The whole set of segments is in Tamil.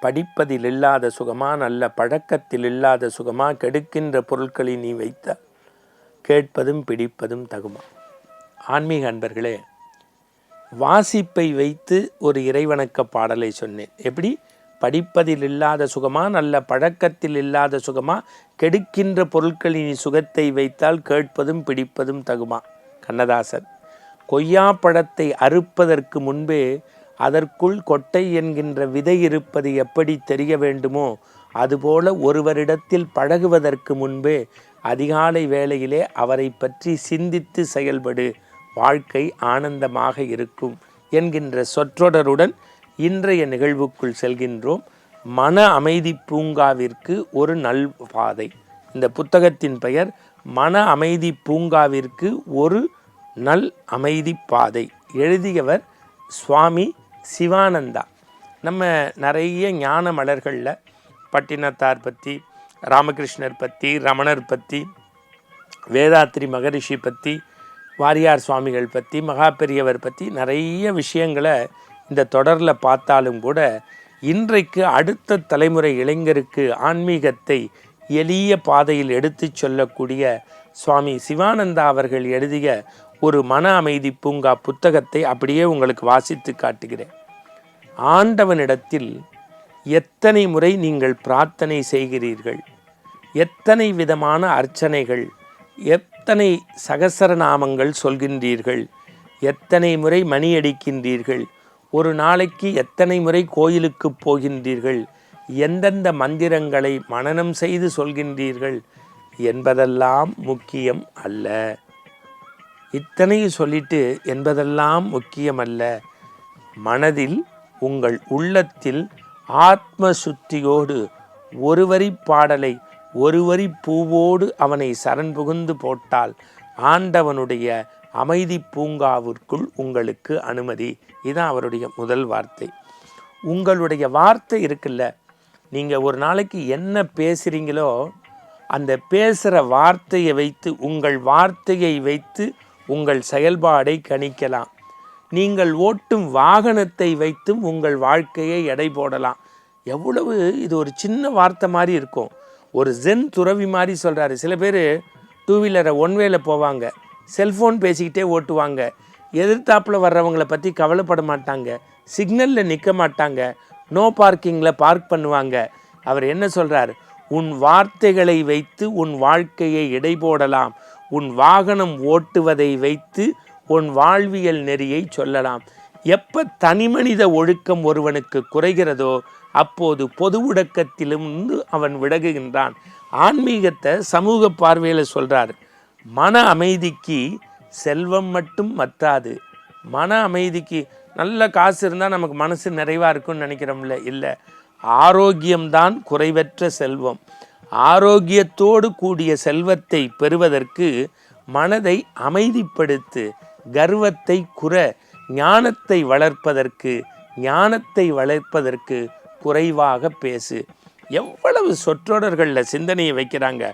படிப்பதில் இல்லாத சுகமா நல்ல பழக்கத்தில் இல்லாத சுகமா கெடுக்கின்ற பொருட்களை நீ வைத்த கேட்பதும் பிடிப்பதும் தகுமா? ஆன்மீக அன்பர்களே வாசிப்பை வைத்து ஒரு இறைவணக்க பாடலை சொன்னேன். எப்படி? படிப்பதில் இல்லாத சுகமா நல்ல பழக்கத்தில் இல்லாத சுகமா கெடுக்கின்ற பொருட்களின் சுகத்தை வைத்தால் கேட்பதும் பிடிப்பதும் தகுமா? கண்ணதாசன் கொய்யா பழத்தை அறுப்பதற்கு முன்பே அதற்குள் கொட்டை என்கின்ற விதை இருப்பது எப்படி தெரிய வேண்டுமோ அதுபோல ஒருவரிடத்தில் பழகுவதற்கு முன்பே அதிகாலை வேளையிலே அவரை பற்றி சிந்தித்து செயல்படு. வாழ்க்கை ஆனந்தமாக இருக்கும் என்கின்ற சொற்றொடருடன் இன்றைய நிகழ்வுக்குள் செல்கின்றோம். மன அமைதி பூங்காவிற்கு ஒரு நல் பாதை. இந்த புத்தகத்தின் பெயர் மன அமைதி பூங்காவிற்கு ஒரு நல் அமைதி பாதை. எழுதியவர் சுவாமி சிவானந்தா. நம்ம நிறைய ஞான மலர்களில் பட்டினத்தார் பற்றி ராமகிருஷ்ணர் பற்றி ரமணர் பற்றி வேதாத்ரி மகரிஷி பற்றி வாரியார் சுவாமிகள் பற்றி மகாபெரியவர் பற்றி நிறைய விஷயங்களை இந்த தொடரில் பார்த்தாலும் கூட இன்றைக்கு அடுத்த தலைமுறை இளைஞருக்கு ஆன்மீகத்தை எளிய பாதையில் எடுத்துச் சொல்லக்கூடிய சுவாமி சிவானந்தா அவர்கள் எழுதிய ஒரு மன அமைதி பூங்கா புத்தகத்தை அப்படியே உங்களுக்கு வாசித்து காட்டுகிறேன். ஆண்டவனிடத்தில் எத்தனை முறை நீங்கள் பிரார்த்தனை செய்கிறீர்கள்? எத்தனை விதமான அர்ச்சனைகள்? எத்தனை சகசரநாமங்கள் சொல்கின்றீர்கள்? எத்தனை முறை மணி அடிக்கின்றீர்கள்? ஒரு நாளைக்கு எத்தனை முறை கோயிலுக்கு போகின்றீர்கள்? எந்தெந்த மந்திரங்களை மனனம் செய்து சொல்கின்றீர்கள்? என்பதெல்லாம் முக்கியம் அல்ல. இத்தனை சொல்லிட்டு என்பதெல்லாம் முக்கியம் அல்ல மனதில் உங்கள் உள்ளத்தில் ஆத்ம சுத்தியோடு ஒரு வரி பாடலை ஒரு வரி பூவோடு அவனை சரண் புகுந்து போட்டால் ஆண்டவனுடைய அமைதி பூங்காவிற்குள் உங்களுக்கு அனுமதி. இதுதான் அவருடைய முதல் வார்த்தை. உங்களுடைய வார்த்தை இருக்குல்ல நீங்கள் ஒரு நாளைக்கு என்ன பேசுகிறீங்களோ அந்த பேசுகிற வார்த்தையை வைத்து உங்கள் வார்த்தையை வைத்து உங்கள் செயல்பாடை கணிக்கலாம். நீங்கள் ஓட்டும் வாகனத்தை வைத்தும் உங்கள் வாழ்க்கையை எடை போடலாம். எவ்வளவு இது ஒரு சின்ன வார்த்தை மாதிரி இருக்கும். ஒரு ஜென் துறவி மாதிரி சொல்கிறாரு சில பேர் டூ வீலரை ஒன்வேல போவாங்க. செல்ஃபோன் பேசிக்கிட்டே ஓட்டுவாங்க. எதிர்த்தாப்பில் வர்றவங்கள பற்றி கவலைப்பட மாட்டாங்க. சிக்னலில் நிற்க மாட்டாங்க. நோ பார்க்கிங்கில் பார்க் பண்ணுவாங்க. அவர் என்ன சொல்கிறார் உன் வார்த்தைகளை வைத்து உன் வாழ்க்கையை எடை போடலாம். உன் வாகனம் ஓட்டுவதை வைத்து உன் வாழ்வியல் நெறியை சொல்லலாம். எப்ப தனிமனித ஒழுக்கம் ஒருவனுக்கு குறைகிறதோ அப்போது பொது உடக்கத்திலும் அவன் விலகுகின்றான். ஆன்மீகத்தை சமூக பார்வையில் சொல்றார். மன அமைதிக்கு செல்வம் மட்டும் மத்தாது. மன அமைதிக்கு நல்ல காசு இருந்தால் நமக்கு மனசு நிறைவாக இருக்கும்னு நினைக்கிறோம்ல? இல்லை. ஆரோக்கியம்தான் குறைவற்ற செல்வம். ஆரோக்கியத்தோடு கூடிய செல்வத்தை பெறுவதற்கு மனதை அமைதிப்படுத்து கர்வத்தை குற ஞானத்தை வளர்ப்பதற்கு ஞானத்தை வளர்ப்பதற்கு குறைவாக பேசு. எவ்வளவு சொற்றொடர்களில் சிந்தனையை வைக்கிறாங்க.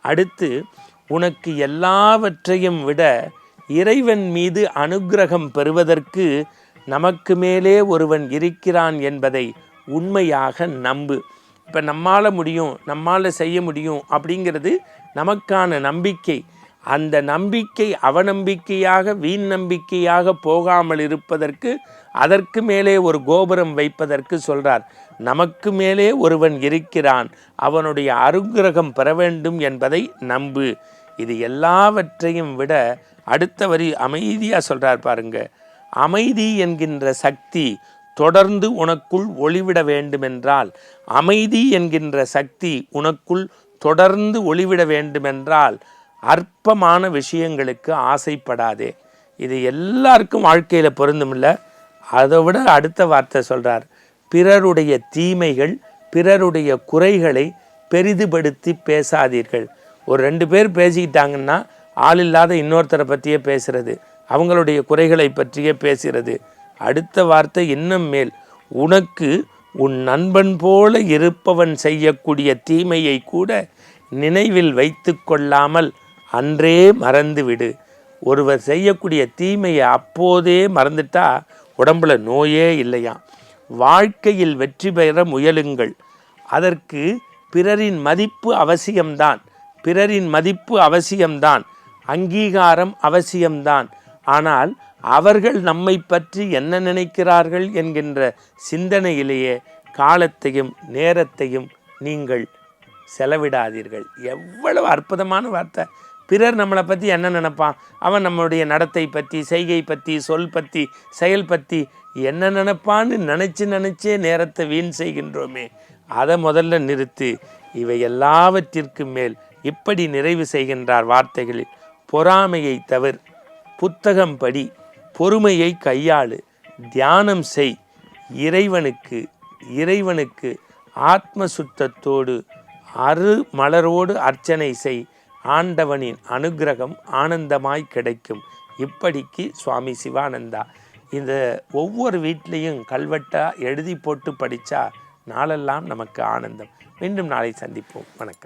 அடுத்து உனக்கு எல்லாவற்றையும் விட இறைவன் மீது அனுக்கிரகம் பெறுவதற்கு நமக்கு மேலே ஒருவன் இருக்கிறான் என்பதை உண்மையாக நம்பு. இப்போ நம்மால் முடியும் நம்மால் செய்ய முடியும் அப்படிங்கிறது நமக்கான நம்பிக்கை. அந்த நம்பிக்கை அவநம்பிக்கையாக வீண் நம்பிக்கையாக போகாமல் இருப்பதற்கு அதற்கு மேலே ஒரு கோபுரம் வைப்பதற்கு சொல்றார். நமக்கு மேலே ஒருவன் இருக்கிறான். அவனுடைய அருகிரகம் பெற வேண்டும் என்பதை நம்பு. இது எல்லாவற்றையும் விட அடுத்த வரி அமைதியாக சொல்றார் பாருங்க. அமைதி என்கின்ற சக்தி தொடர்ந்து உனக்குள் ஒளிவிட வேண்டுமென்றால் அமைதி என்கின்ற சக்தி உனக்குள் தொடர்ந்து ஒளிவிட வேண்டுமென்றால் அற்பமான விஷயங்களுக்கு ஆசைப்படாதே. இது எல்லாருக்கும் வாழ்க்கையில் பொருந்துமில்ல அதை விட அடுத்த வார்த்தை சொல்கிறார் பிறருடைய தீமைகள் பிறருடைய குறைகளை பெரிதுபடுத்தி பேசாதீர்கள். ஒரு ரெண்டு பேர் பேசிக்கிட்டாங்கன்னா ஆள் இல்லாத இன்னொருத்தரை பற்றியே பேசுகிறது அவங்களுடைய குறைகளை பற்றியே பேசுகிறது அடுத்த வார்த்தை இன்னும் மேல் உனக்கு உன் நண்பன் போல இருப்பவன் செய்யக்கூடிய தீமையை கூட நினைவில் வைத்து கொள்ளாமல் அன்றே மறந்துவிடு. ஒருவர் செய்யக்கூடிய தீமையை அப்போதே மறந்துட்டா உடம்புல நோயே இல்லையாம். வாழ்க்கையில் வெற்றி பெற முயலுங்கள். அதற்கு பிறரின் மதிப்பு அவசியம்தான். பிறரின் மதிப்பு அவசியம்தான். அங்கீகாரம் அவசியம்தான். ஆனால் அவர்கள் நம்மை பற்றி என்ன நினைக்கிறார்கள் என்கின்ற சிந்தனையிலேயே காலத்தையும் நேரத்தையும் நீங்கள் செலவிடாதீர்கள். எவ்வளவு அற்புதமான வார்த்தை. பிறர் நம்மளை பற்றி என்ன நினைப்பான்? அவன் நம்மளுடைய நடத்தை பற்றி செய்கை பற்றி சொல் பற்றி செயல் பற்றி என்ன நினைப்பான்னு நினச்சி நினச்சே நேரத்தை வீண் செய்கின்றோமே. அதை முதல்ல நிறுத்து. இவை எல்லாவற்றிற்கு மேல் இப்படி நிறைவு செய்கின்றார் வார்த்தைகளில். பொறாமையை தவிர புத்தகம் படி பொறுமையை கையாளு தியானம் செய். இறைவனுக்கு இறைவனுக்கு ஆத்ம சுத்தத்தோடு அரு மலரோடு அர்ச்சனை செய். ஆண்டவனின் அனுக்கிரகம் ஆனந்தமாய் கிடைக்கும். இப்படிக்கு சுவாமி சிவானந்தா இந்த ஒவ்வொரு வீட்லேயும் கல்வெட்டாக எழுதி போட்டு படித்தா நாளெல்லாம் நமக்கு ஆனந்தம். மீண்டும் நாளை சந்திப்போம். வணக்கம்.